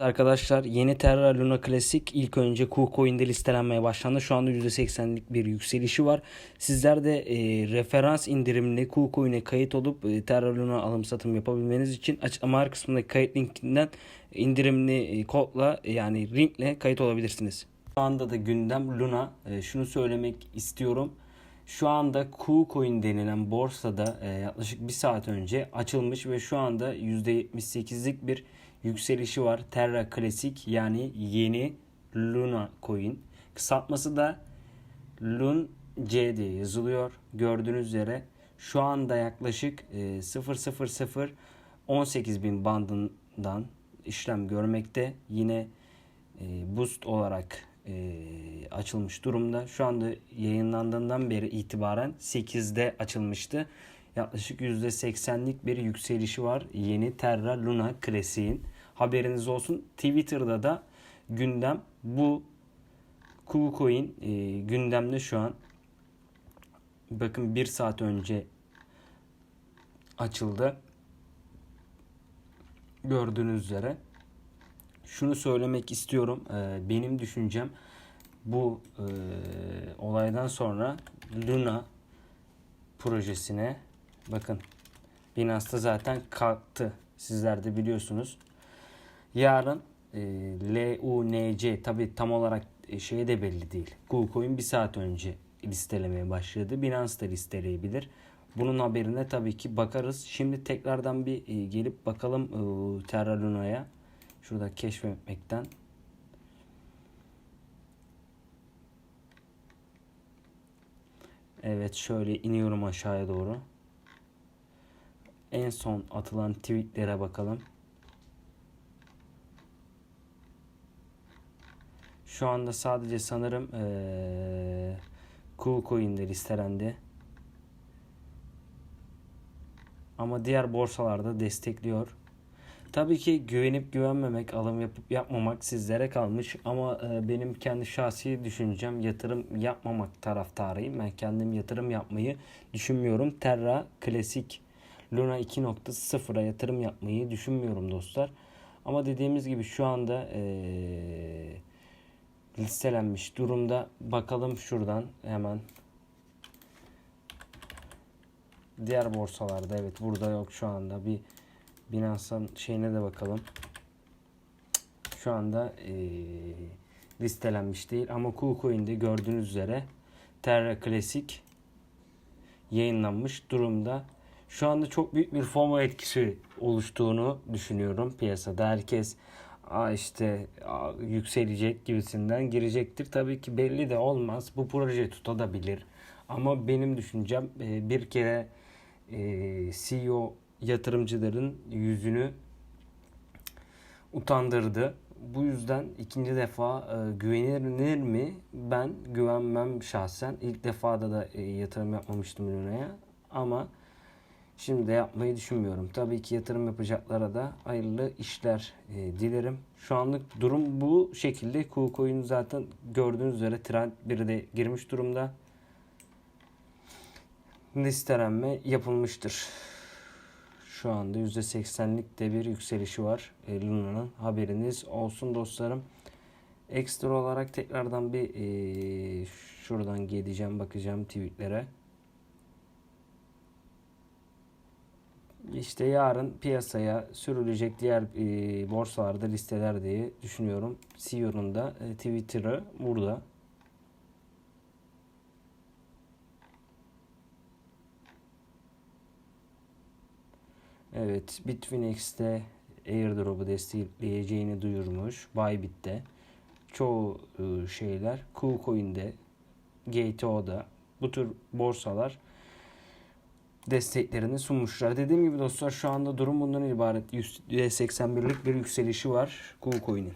Arkadaşlar yeni Terra Luna Classic ilk önce KuCoin'de listelenmeye başlandı. Şu anda %80'lik bir yükselişi var. Sizler de e, referans indirimli KuCoin'e kayıt olup e, Terra Luna alım satım yapabilmeniz için açıklama kısmındaki kayıt linkinden indirimli e, kodla yani linkle kayıt olabilirsiniz. Şu anda da gündem Luna. E, şunu söylemek istiyorum. Şu anda KuCoin denilen borsada e, yaklaşık bir saat önce açılmış ve şu anda %78'lik bir yükselişi var. Terra Classic yani yeni Luna Coin. Kısaltması da Lun C diye yazılıyor. Gördüğünüz üzere şu anda yaklaşık e, 000 18 bin bandından işlem görmekte. Yine e, boost olarak e, açılmış durumda. Şu anda yayınlandığından beri itibaren 8'de açılmıştı. Yaklaşık %80'lik bir yükselişi var yeni Terra Luna Classic'in. Haberiniz olsun. Twitter'da da gündem bu KuCoin e, gündemde şu an. Bakın bir saat önce açıldı. Gördüğünüz üzere. Şunu söylemek istiyorum. E, benim düşüncem bu e, olaydan sonra Luna projesine bakın Binance'da zaten kalktı. Sizler de biliyorsunuz. Yarın e, LUNC tabi tam olarak e, şey de belli değil. KuCoin bir saat önce listelemeye başladı. Binance da listeleyebilir. Bunun haberine tabii ki bakarız. Şimdi tekrardan bir e, gelip bakalım e, Terra Luna'ya. Şurada keşfetmekten. Evet şöyle iniyorum aşağıya doğru. En son atılan tweetlere bakalım. Şu anda sadece sanırım ee, KuCoin'de listelendi. Ama diğer borsalarda destekliyor. Tabii ki güvenip güvenmemek, alım yapıp yapmamak sizlere kalmış ama e, benim kendi şahsi düşüncem yatırım yapmamak taraftarıyım. Ben kendim yatırım yapmayı düşünmüyorum. Terra Klasik Luna 2.0'a yatırım yapmayı düşünmüyorum dostlar. Ama dediğimiz gibi şu anda e, listelenmiş durumda. Bakalım şuradan hemen. Diğer borsalarda evet burada yok şu anda bir Binance'ın şeyine de bakalım. Şu anda e, listelenmiş değil ama KuCoin'de gördüğünüz üzere Terra Classic yayınlanmış durumda. Şu anda çok büyük bir FOMO etkisi oluştuğunu düşünüyorum piyasada. Herkes Aa işte aa, yükselecek gibisinden girecektir. Tabii ki belli de olmaz. Bu proje tutabilir. Ama benim düşüncem e, bir kere e, CEO yatırımcıların yüzünü utandırdı. Bu yüzden ikinci defa e, güvenilir mi? Ben güvenmem şahsen. İlk defada da e, yatırım yapmamıştım ürüne ama şimdi de yapmayı düşünmüyorum. Tabii ki yatırım yapacaklara da hayırlı işler e, dilerim. Şu anlık durum bu şekilde. KuCoin zaten gördüğünüz üzere trend 1'de girmiş durumda. Listelenme yapılmıştır. Şu anda %80'lik de bir yükselişi var e, Luna'nın. Haberiniz olsun dostlarım. Ekstra olarak tekrardan bir e, şuradan geleceğim bakacağım tweetlere. İşte yarın piyasaya sürülecek diğer e, borsalarda listeler diye düşünüyorum. CEO'nun da e, Twitter'ı burada. Evet, Bitfinex'te airdrop'u destekleyeceğini duyurmuş. Bybit'te çoğu e, şeyler KuCoin'de, GTO'da bu tür borsalar desteklerini sunmuşlar. Dediğim gibi dostlar şu anda durum bundan ibaret. %81'lik bir yükselişi var KuCoin'in.